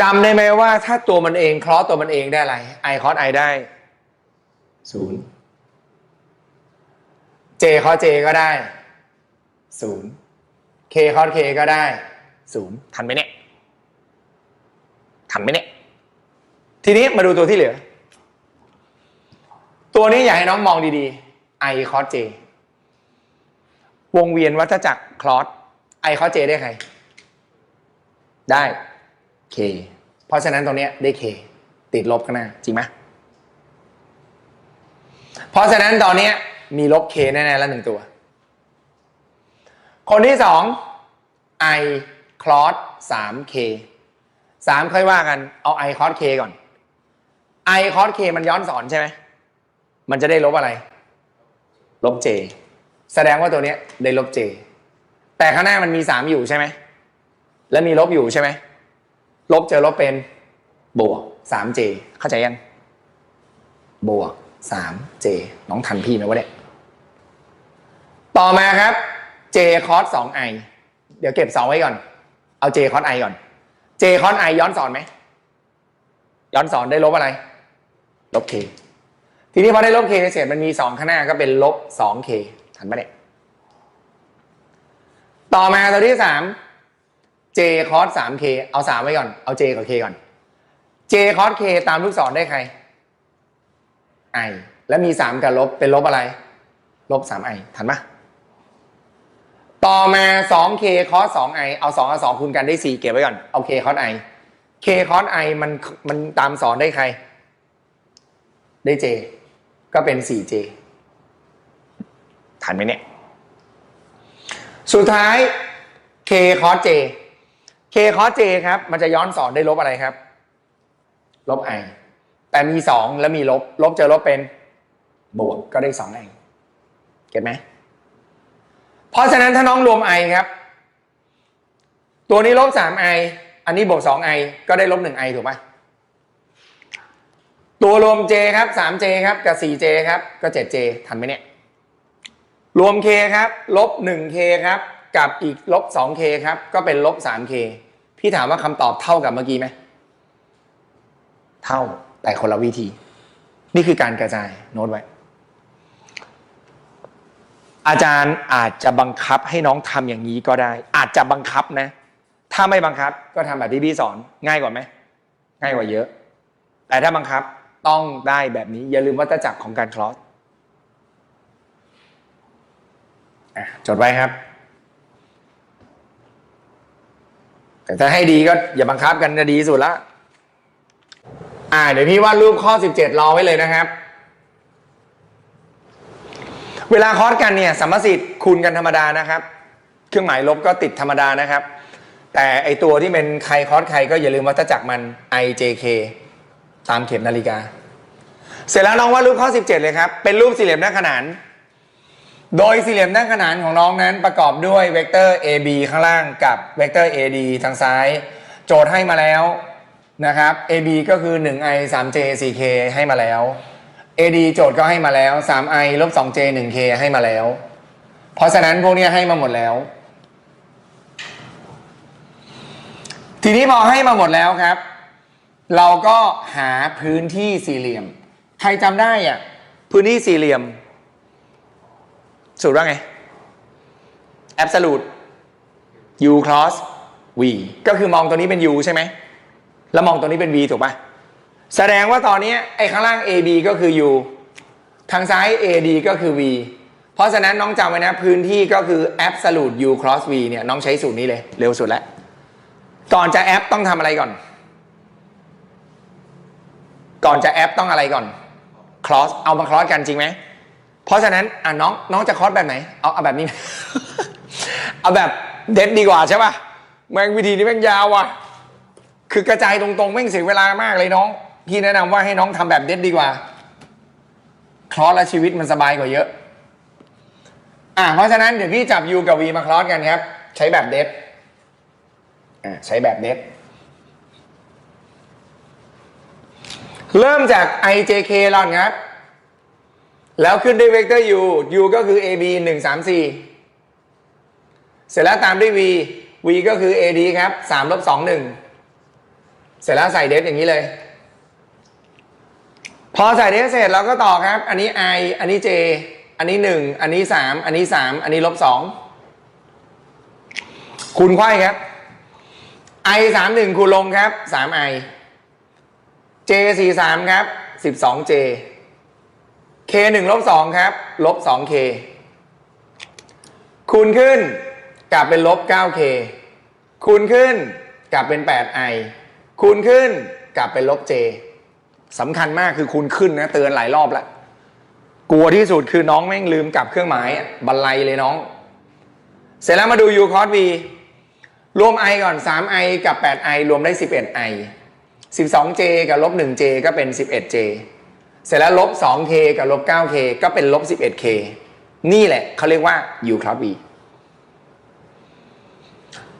จำได้ไหมว่าถ้าตัวมันเองคลอสตัวมันเองได้อะไร i คอส i ได้ศูนย์ j คอส j ก็ได้ศูนย์ k คอส k ก็ได้ศูนย์ทันไหมเนี่ย ทันไหมเนี่ย ทีนี้มาดูตัวที่เหลือ ตัวนี้อยากให้น้องมองดีๆ i คอส j วงเวียนวัฏจักรคลอส i คอส j ได้ใครได้ k เพราะฉะนั้นตรงเนี้ยได้ k ติดลบข้างหน้าจริงไหมเพราะฉะนั้นตอนเนี้ยมีลบ k แน่ๆแล้วหนึ่งตัว คนที่สอง i cos 3k สามค่อยว่ากันเอา i cos k ก่อน i cos k มันย้อนสอนใช่ไหมมันจะได้ลบอะไร ลบ j แสดงว่าตัวเนี้ยได้ลบ j แต่ข้างหน้ามันมีสามอยู่ใช่ไหม และมีลบอยู่ใช่ไหม ลบเจอลบเป็น บวก 3j เข้าใจยัง บวก 3j น้องทันพี่ไหมวะเนี่ย ต่อมาครับ j cos 2i เดี๋ยวเก็บ 2 ไว้ก่อน เอา j cos i ก่อน j cos i ย้อนสอนไหม ย้อนสอนได้ลบอะไร ลบ k ทีนี้พอได้ลบ k เสร็จมันมี 2 ข้างหน้าก็เป็นลบ 2k ทันปะเนี่ย ต่อมาตัวที่3 j cos 3k เอา 3 ไว้ก่อน เอา j กับ k ก่อน j cos k ตามลูกศรได้ใคร i แล้วมี 3 กับลบเป็นลบอะไร ลบ 3i ทันปะต่อมา 2k cos 2i เอา 2 กับ 2 คูณกันได้ 4 เก็บไว้ก่อน เอา k cos i k cos i มันมันตามสอนได้ใคร ได้ j ก็เป็น 4j ทันไหมเนี่ย สุดท้าย k cos j k cos j ครับ มันจะย้อนสอนได้ลบอะไรครับ ลบ i แต่มี 2 แล้วมีลบ ลบเจอลบเป็น บวกก็ได้ 2i เก็ตไหมเพราะฉะนั้นถ้าน้องรวม i ครับ ตัวนี้ลบ 3i อันนี้บวก 2i ก็ได้ลบ 1i ถูกไหมตัวรวม j ครับ 3j ครับ กับ 4j ครับ ก็ 7j ทันไหมเนี่ย รวม k ครับ ลบ 1k ครับ กับอีกลบ 2k ครับ ก็เป็นลบ 3k พี่ถามว่าคำตอบเท่ากับเมื่อกี้ไหมเท่าแต่คนละวิธี นี่คือการกระจายโน้ตไว้ อาจารย์อาจจะบังคับให้น้องทำอย่างนี้ก็ได้ อาจจะบังคับนะ ถ้าไม่บังคับก็ทำแบบที่พี่สอนง่ายกว่าไหมง่ายกว่าเยอะ แต่ถ้าบังคับต้องได้แบบนี้ อย่าลืมวัฏจักรของการคลอสอะจดไว้ครับ แต่ถ้าให้ดีก็อย่าบังคับกันจะดีสุดละ อ่า เดี๋ยวพี่วาดรูปข้อ 17 รอไว้เลยนะครับ เวลาคอร์สกันเนี่ยสัมมสิทธิ์คูณกันธรรมดานะครับ เครื่องหมายลบก็ติดธรรมดานะครับ แต่ไอตัวที่เป็นใครคอร์สใครก็อย่าลืมวัฏจักรมัน ijk ตามเข็มนาฬิกา เสร็จแล้วน้องวาดรูปข้อ 17 เลยครับ เป็นรูปสี่เหลี่ยมหน้าขนาน โดยสี่เหลี่ยมหน้านขนานของน้องนั้นประกอบด้วยเวกเตอร์ AB ข้างล่างกับเวกเตอร์ AD ทางซ้าย โจทย์ให้มาแล้วนะครับ AB ก็คือ 1i 3j 4k ให้มาแล้ว AD โจทย์ก็ให้มาแล้ว 3i ลบ 2j 1k ให้มาแล้ว เพราะฉะนั้นพวกนี้ให้มาหมดแล้ว ทีนี้พอให้มาหมดแล้วครับ เราก็หาพื้นที่สี่เหลี่ยม ใครจำได้อะพื้นที่สี่เหลี่ยม สูตรว่าไง absolute u cross v ก็คือมองตัวนี้เป็น u ใช่ไหม แล้วมองตัวนี้เป็น v ถูกปะแสดงว่าตอนนี้ไอ้ข้างล่าง ab ก็คือ u ทางซ้าย ad ก็คือ v เพราะฉะนั้นน้องจำไว้นะ พื้นที่ก็คือ absolute u cross v เนี่ยน้องใช้สูตรนี้เลย เร็วสุดแล้ว ก่อนจะแอปต้องทำอะไรก่อน ก่อนจะแอปต้องอะไรก่อน cross เอามา cross กันจริงไหม เพราะฉะนั้นอะน้องน้องจะคอร์สแบบไหน เอาเอาแบบนี้ เอาแบบเด็ดดีกว่าใช่ป่ะแม่งวิธีนี้แม่งยาวว่ะ คือกระจายตรงๆแม่งเสียเวลามากเลยน้อง พี่แนะนำว่าให้น้องทำแบบเด็ดดีกว่า คลอสและชีวิตมันสบายกว่าเยอะ อะเพราะฉะนั้นเดี๋ยวพี่จับ U กับ V มาคลอสกันครับ ใช้แบบเด็ดอะใช้แบบเด็ดเริ่มจาก IJK ก่อนครับ แล้วขึ้นด้วยเวกเตอร์ u u ก็คือ ab 1 3 4 เสร็จแล้วตามด้วย v v ก็คือ ad ครับ3ลบ2 1 เสร็จแล้วใส่เดฟอย่างนี้เลย พอใส่เดฟเสร็จเราก็ต่อครับ อันนี้ i อันนี้ j อันนี้หนึ่งอันนี้สามอันนี้สามอันนี้ลบสองคูณไขว้ครับ i สามหนึ่งคูณลงครับสาม i j สี่สามครับสิบสอง j k หนึ่งลบสองครับ ลบสอง k คูณขึ้นกลับเป็นลบ 9k คูณขึ้นกลับเป็น 8i คูณขึ้นกลับเป็นลบ j สำคัญมากคือคูณขึ้นนะเตือนหลายรอบแล้วกลัวที่สุดคือน้องแม่งลืมกลับเครื่องหมายอะบันไลเลยน้อง เสร็จแล้วมาดู u cos v รวม i ก่อน 3i กับ 8i รวมได้ 11i 12j กับลบ 1j ก็เป็น 11j เสร็จแล้วลบ 2k กับลบ 9k ก็เป็นลบ 11k นี่แหละเขาเรียกว่า u cos v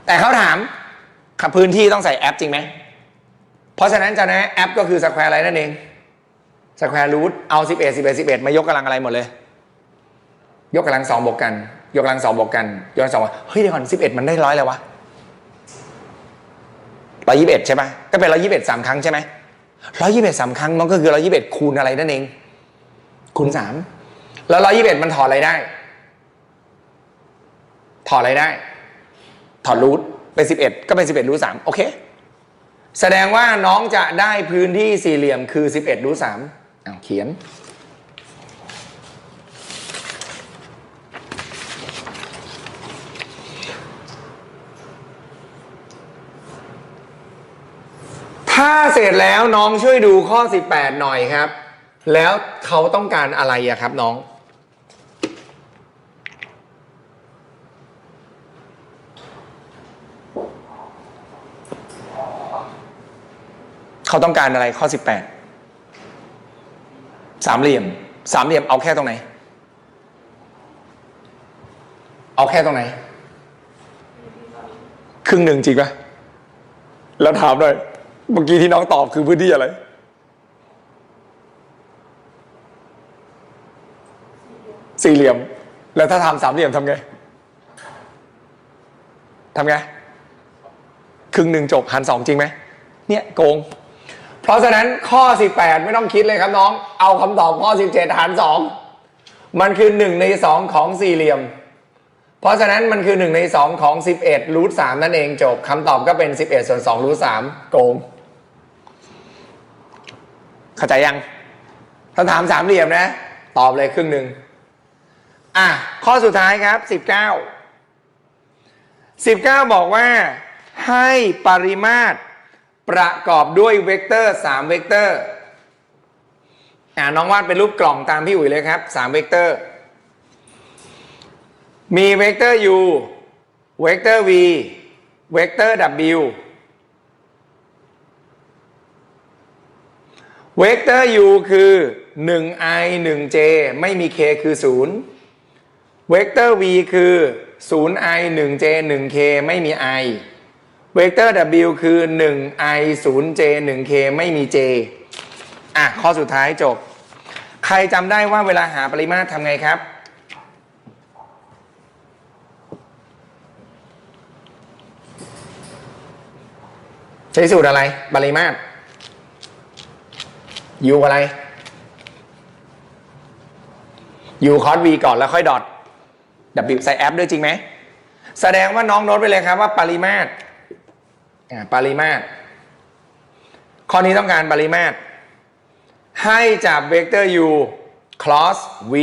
แต่เขาถามขับพื้นที่ต้องใส่แอปจริงไหม เพราะฉะนั้นจะนะแอปก็คือสแควร์อะไรนั่นเองสแควร์รูทเอา 11 11 11 มายกกำลังอะไรหมดเลย ยกกำลังสองบวกกัน ยกกำลังสองบวกกันยกกำลังสองเฮ้ยเดี๋ยวก่อน 11 มันได้ร้อยแล้ววะร้อยยี่สิบเอ็ดใช่ไหมก็เป็นร้อยยี่สิบเอ็ดสามครั้งใช่ไหม ร้อยยี่สิบเอ็ดสามครั้งมันก็คือร้อยยี่สิบเอ็ดคูณอะไรนั่นเอง คูณสามแล้วร้อยยี่สิบเอ็ดมันถอดอะไรได้ ถอดอะไรได้ ถอดรูทเป็นสิบเอ็ดก็เป็นสิบเอ็ดรูทสามโอเค แสดงว่าน้องจะได้พื้นที่สี่เหลี่ยมคือสิบเอ็ดรูทสามอ้าวเขียน ถ้าเสร็จแล้วน้องช่วยดูข้อ 18 หน่อยครับ แล้วเขาต้องการอะไรอะครับน้อง เขาต้องการอะไรข้อ 18 สามเหลี่ยม สามเหลี่ยมเอาแค่ตรงไหน เอาแค่ตรงไหน ครึ่งหนึ่งจริงปะแล้วถามหน่อย เมื่อกี้ที่น้องตอบคือพื้นที่อะไร สี่เหลี่ยม แล้วถ้าทำสามเหลี่ยมทำไงทำไง ครึ่งหนึ่งจบหันสองจริงไหม เนี่ยโกง เพราะฉะนั้นข้อ 18 ไม่ต้องคิดเลยครับน้อง เอาคำตอบข้อ 17 หาร 2 มันคือ 1 ใน 2 ของสี่เหลี่ยม เพราะฉะนั้นมันคือ 1 ใน 2 ของ 11รูท3นั่นเองจบคำตอบก็เป็น 11 ส่วน2รูท3โกง เข้าใจยังถ้าถามสามเหลี่ยมนะ ตอบเลยครึ่งหนึ่งอะ ข้อสุดท้ายครับ19 19บอกว่าให้ปริมาตรประกอบด้วยเวกเตอร์3เวกเตอร์อ่าน้องวาดเป็นรูปกล่องตามพี่อุ๋ยเลยครับ3เวกเตอร์ มีเวกเตอร์ u เวกเตอร์ v เวกเตอร์ w เวกเตอร์ u คือ 1i 1j ไม่มี k คือ 0 เวกเตอร์ v คือ 0i 1j 1k ไม่มี i เวกเตอร์ w คือ 1i 0j 1k ไม่มี j อะ ข้อสุดท้ายจบ ใครจำได้ว่าเวลาหาปริมาตรทำไงครับ ใช้สูตรอะไรปริมาตร u อะไร u cos v ก่อนแล้วค่อยดอท w ใส่แอปด้วยจริงไหม แสดงว่าน้องโน้ตไปเลยครับว่าปริมาตรอ่าปริมาตร ข้อนี้ต้องการปริมาตร ให้จับเวกเตอร์ u cross v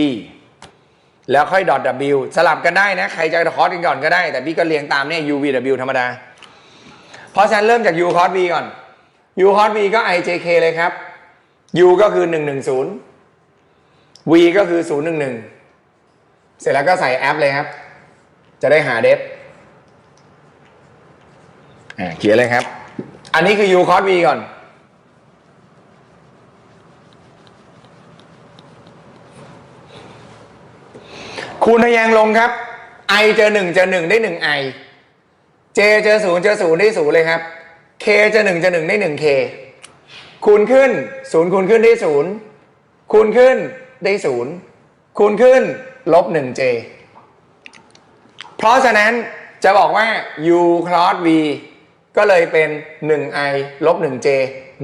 แล้วค่อยดอท w สลับกันได้นะ ใครจะคอสกันก่อนก็ได้ แต่พี่ก็เรียงตามเนี่ย u v w ธรรมดา เพราะฉะนั้นเริ่มจาก u cross v ก่อน u cross v ก็ i j k เลยครับ u ก็คือ 110 v ก็คือ 011 เสร็จแล้วก็ใส่แอปเลยครับ จะได้หาเดฟเขียนเลยครับ อันนี้คือ u cos v ก่อน คูณทะแยงลงครับ i เจอ 1 เจอ 1 ได้ 1 i j เจอ 0 เจอ 0 ได้ 0 เลยครับ k เจอ 1 เจอ 1 ได้ 1 k คูณขึ้น0คูณขึ้นได้0คูณขึ้นได้0คูณขึ้นลบ 1j เพราะฉะนั้นจะบอกว่า u cross v ก็เลยเป็น 1i ลบ 1j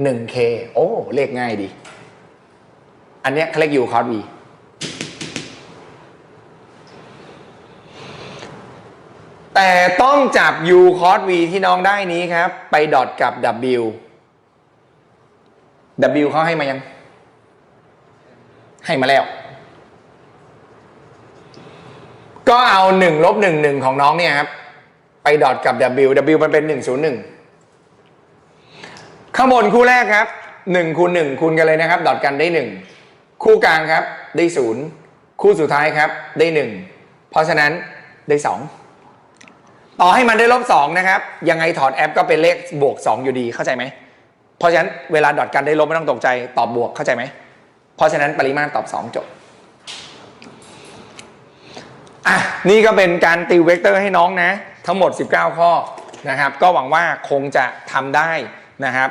1k โอ้ เลขง่ายดี อันเนี้ยเขาเรียก u c r o s v แต่ต้องจับ u c r o s v ที่น้องได้นี้ครับ ไปดอทกับ w w เขาให้มายัง ให้มาแล้ว ก็เอา1ลบ1 1ของน้องเนี่ยครับ ไปดอทกับ w w มันเป็น101ข้างบนคู่แรกครับ1คูณ1คูณกันเลยนะครับ ดอทกันได้1คู่กลางครับ ได้0คู่สุดท้ายครับ ได้1เพราะฉะนั้นได้2ต่อให้มันได้ลบ2นะครับ ยังไงถอดแอปก็เป็นเลขบวก2อยู่ดีเข้าใจไหม เพราะฉะนั้นเวลาดอทกันได้ลบไม่ต้องตกใจตอบบวกเข้าใจไหม เพราะฉะนั้นปริมาตรตอบ 2 จบอะนี่ก็เป็นการติวเวกเตอร์ให้น้องนะ ทั้งหมด 19 ข้อนะครับ ก็หวังว่าคงจะทำได้นะครับ